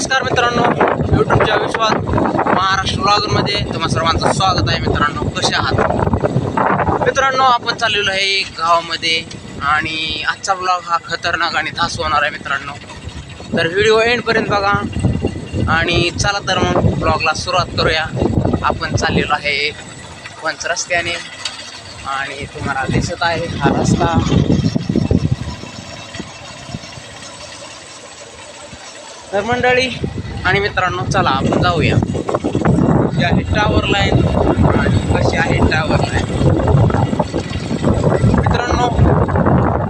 नमस्कार मित्रांनो यूट्यूबच्या विश्वात महाराष्ट्र ब्लॉगमध्ये तुम्हा सर्वांचं स्वागत आहे मित्रांनो. कसे आहात? मित्रांनो आपण चाललेलो आहे गावामध्ये आणि आजचा ब्लॉग हा खतरनाक आणि धास होणार आहे मित्रांनो. तर व्हिडिओ एंडपर्यंत बघा आणि चला तर मग ब्लॉगला सुरुवात करूया. आपण चाललेलो आहे पंच रस्त्याने आणि तुम्हाला दिसत आहे हा रस्ता. तर मंडळी आणि मित्रांनो चला आपण जाऊया. जे आहे टावर लाईन आणि कशी आहे टावर लाईन मित्रांनो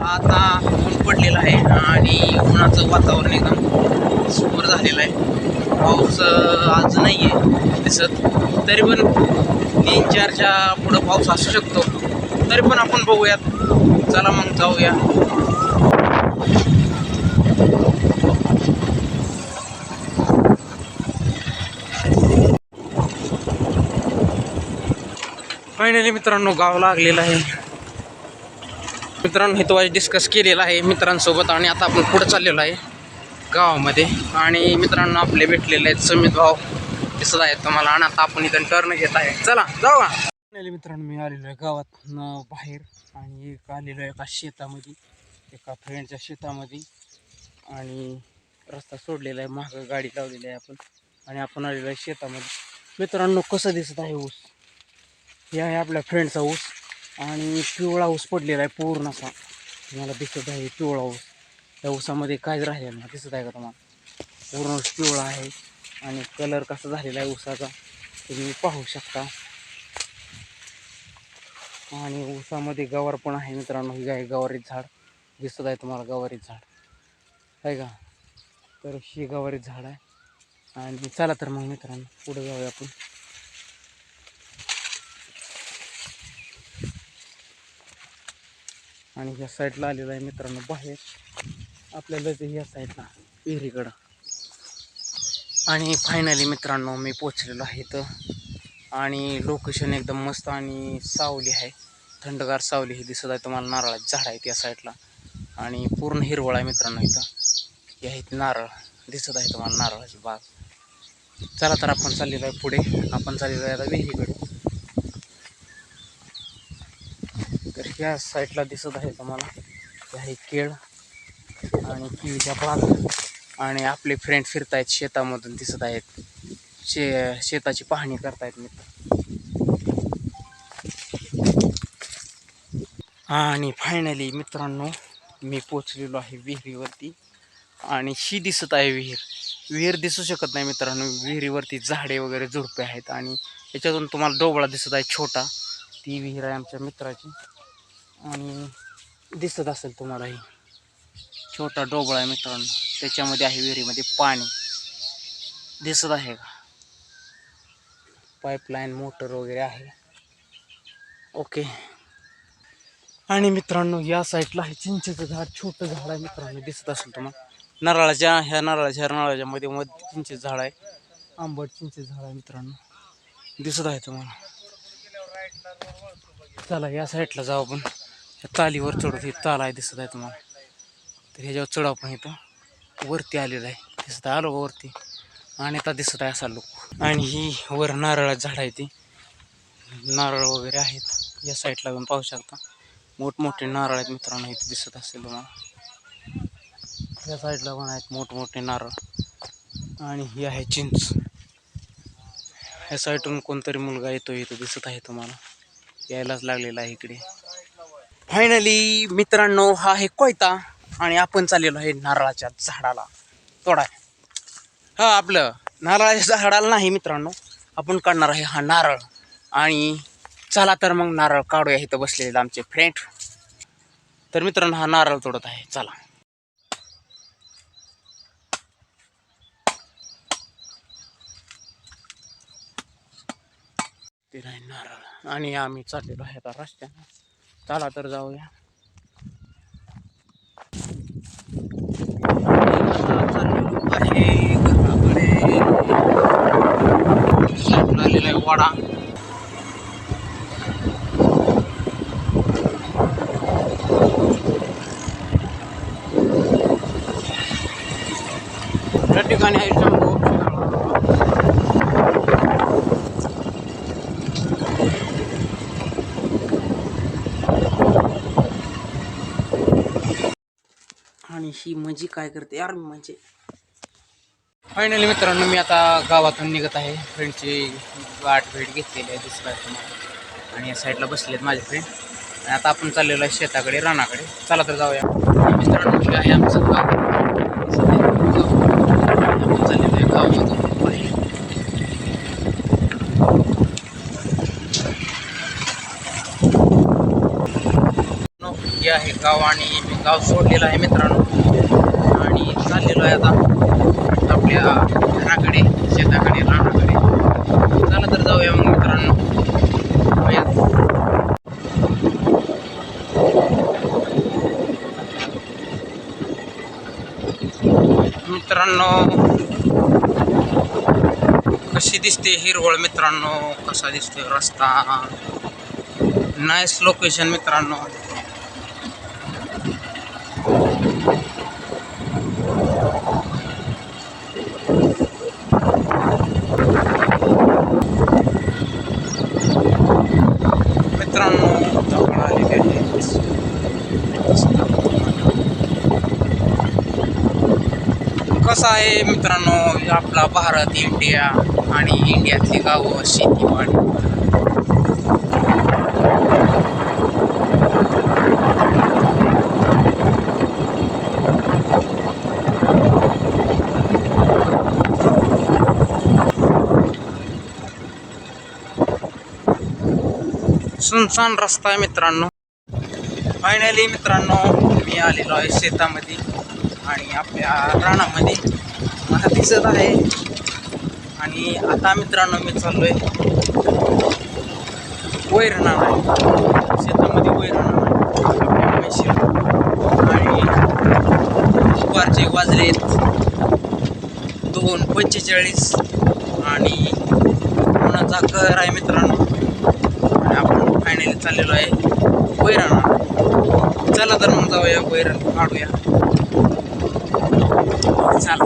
आता ऊन पडलेलं आहे आणि उन्हाचं वातावरण एकदम सुपर झालेलं आहे. पाऊस आज नाही आहे दिसत. तरी पण तीन चारच्या पुढं पाऊस असू शकतो. तरी पण आपण बघूयात. चला मग जाऊया. फायनली मित्रांनो गाव लागलेलं आहे. मित्रांनो हे तो डिस्कस केलेला आहे मित्रांसोबत आणि आता आपण पुढं चाललेलो आहे गावामध्ये. आणि मित्रांनो आपले भेटलेले आहेत समित भाव दिसत आहेत तुम्हाला आणि आता आपण इथं टर्न घेत आहे. चला जाऊ फायनली मित्रांनो मी आलेलो आहे गावात बाहेर आणि एक आलेलो आहे एका शेतामध्ये. एका फ्रेंडच्या शेतामध्ये. आणि रस्ता सोडलेला आहे महाग गाडी लावलेली आहे आपण. आणि आपण आलेलो आहे शेतामध्ये. मित्रांनो कसं दिसत आहे ऊस? हे आहे आपल्या फ्रेंडचा ऊस आणि पिवळा ऊस पडलेला आहे पूर्ण असा. तुम्हाला दिसत आहे पिवळा ऊस. त्या ऊसामध्ये काहीच राहिलेलं नाही. दिसत आहे का तुम्हाला? पूर्ण ऊस पिवळा आहे. आणि कलर कसा झालेला आहे ऊसाचा तुम्ही पाहू शकता. आणि ऊसामध्ये गवार पण आहे मित्रांनो. ही आहे गवारीत झाड. दिसत आहे तुम्हाला गवारीत झाड. आहे का? तर ही गवारीत झाड आहे. आणि चला तर मग मित्रांनो पुढे जाऊया आपण. आणि ह्या साईडला आलेलं आहे मित्रांनो बाहेर. आपल्याला ते ह्या साईडला विहिरीकडं. आणि फायनली मित्रांनो मी पोचलेलो आहे तर आणि लोकेशन एकदम मस्त आणि सावली आहे. थंडगार सावली ही दिसत आहे तुम्हाला नारळाची झाड आहेत या साईडला. आणि पूर्ण हिरवळ आहे मित्रांनो इथं. हे आहेत नारळ दिसत आहे तुम्हाला नारळाची बाग. चला तर आपण चाललेलो आहे पुढे. आपण चाललेलो आहे आता विहिरीकडे. या साईडला दिसत आहे तुम्हाला. हे आहे केळ आणि केळीच्या पाक आणि आपले फ्रेंड फिरतायत शेतामधून दिसत आहेत. शे शेताची पाहणी करतायत मित्र. आणि फायनली मित्रांनो मी पोचलेलो आहे विहिरीवरती. आणि ही दिसत आहे विहीर. विहीर दिसू शकत नाही मित्रांनो. विहिरीवरती झाडे वगैरे झुडपे आहेत आणि याच्यातून तुम्हाला डोबळा दिसत आहे छोटा. ती विहीर आहे आमच्या मित्राची. आणि दिसत असेल तुम्हाला ही छोटा डोबळा आहे मित्रांनो. त्याच्यामध्ये आहे विहिरीमध्ये पाणी. दिसत आहे का? पाईपलाईन मोटर वगैरे आहे. ओके. आणि मित्रांनो या साईडला आहे चिंचेचं झाड छोटं झाड आहे मित्रांनो. दिसत असेल तुम्हाला. नारळाच्या ह्या नारळाच्या ह्या नारळाच्या मध्ये मध्ये चिंचेचं झाड आहे. आंबट चिंचेचं झाड आहे मित्रांनो. दिसत आहे तुम्हाला. चला या साईडला जाऊ आपण. तालीवर चढत ही ताल आहे दिसत आहे तुम्हाला. तर ह्याच्यावर चढाव पण इथं वरती आलेलं आहे. दिसत आहे आलो वरती. आणि आता दिसत आहे असा लोक. आणि ही वर नारळाचं झाड आहे ती. नारळ वगैरे आहेत. या साईडला पण पाहू शकता. मोठमोठे नारळ आहेत मित्रांनो इथे दिसत असेल तुम्हाला. या साईडला पण आहेत मोठमोठे नारळ. आणि ही आहे चिंच. या साईडून कोणतरी मुलगा येतो इथं दिसत आहे तुम्हाला. यायलाच लागलेला आहे इकडे. फायनली मित्रांनो हा आहे कोयता आणि आपण चाललेलो आहे नारळाच्या झाडाला. तोडाय हा आपलं नारळाच्या झाडाला नाही मित्रांनो. आपण काढणार आहे हा नारळ. आणि चला तर मग नारळ काढूया इथं बसलेले आमचे फ्रेंड तर मित्रांनो हा नारळ तोडत आहे. चला. ते नाही नारळ. आणि आम्ही चाललेलो आहे आता रस्त्यानं. चला तर जाऊया. चाललेलो आहे वाडा त्या ठिकाणी आहे आणि ही मजी काय करते? यार म्हणजे. फायनली मित्रांनो मी आता गावातून निघत आहे. फ्रेंडची वाट भेट घेतलेली आहे दिसत आणि या साईडला बसलेत माझे फ्रेंड आणि आता आपण चाललेलो आहे शेताकडे रानाकडे. चला तर जाऊया. मित्रांनो आहे आमचं गाव दिसत आहे गाव. आपण चाललेलो आहे गावामधून बाहेर. आहे. गाव आणि मी गाव सोडलेलं आहे मित्रांनो. आणि चाललेलो आहे आता आपल्या घराकडे शेताकडे रानाकडे. चला तर जाऊया मग मित्रांनो. मित्रांनो कशी दिसते हिरवळ मित्रांनो? कसा दिसतोय रस्ता? नाईस लोकेशन मित्रांनो मित्रांनो जवळ आलेले आहेत कसं आहे मित्रांनो आपला भारत इंडिया आणि इंडियातली गावं शेतीवाडी. सुनसान रस्ता आहे मित्रांनो. फायनली मित्रांनो मी आलेलो आहे शेतामध्ये आणि आपल्या रानामध्ये. मला दिसत आहे. आणि आता मित्रांनो मी चाललोय वैरणा शेतामध्ये वैरणा आणि दुपारचे वाजलेत दोन पंचेचाळीस आणि कोणाचा घर आहे मित्रांनो. फायनली चाललेलो आहे. वैरण. चला तर मग जाऊया वैरण काढूया. चला.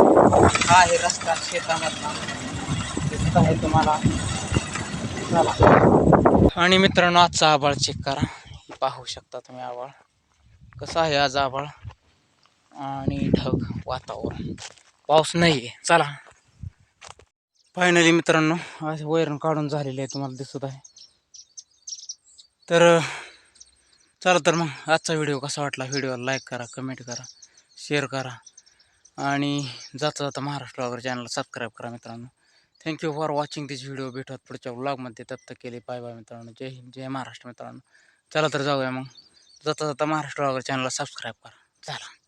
हा आहे रस्ता शेतामधला. दिसत आहे तुम्हाला. चला. आणि मित्रांनो आजचा आबाळ चेक करा. पाहू शकता तुम्ही आबाळ कसं आहे आज आबाळ आणि ढग वातावरण. पाऊस नाही आहे चला. फायनली मित्रांनो आज वैरण काढून झालेले आहे तुम्हाला दिसत आहे. तर चला तर मग आजचा व्हिडिओ कसा वाटला? व्हिडिओला लाईक करा कमेंट करा शेअर करा आणि जाता जाता महाराष्ट्र वगैरे चॅनलला सबस्क्राईब करा मित्रांनो. Thank you for watching this video भेटत पुढच्या ब्लॉगमध्ये तप्त केली केले बाय बाय मित्रांनो. जय हिंद जय महाराष्ट्र मित्रांनो. चला तर जाऊया मग. जाता जाता महाराष्ट्र वगैरे चॅनलला सबस्क्राईब करा. चला.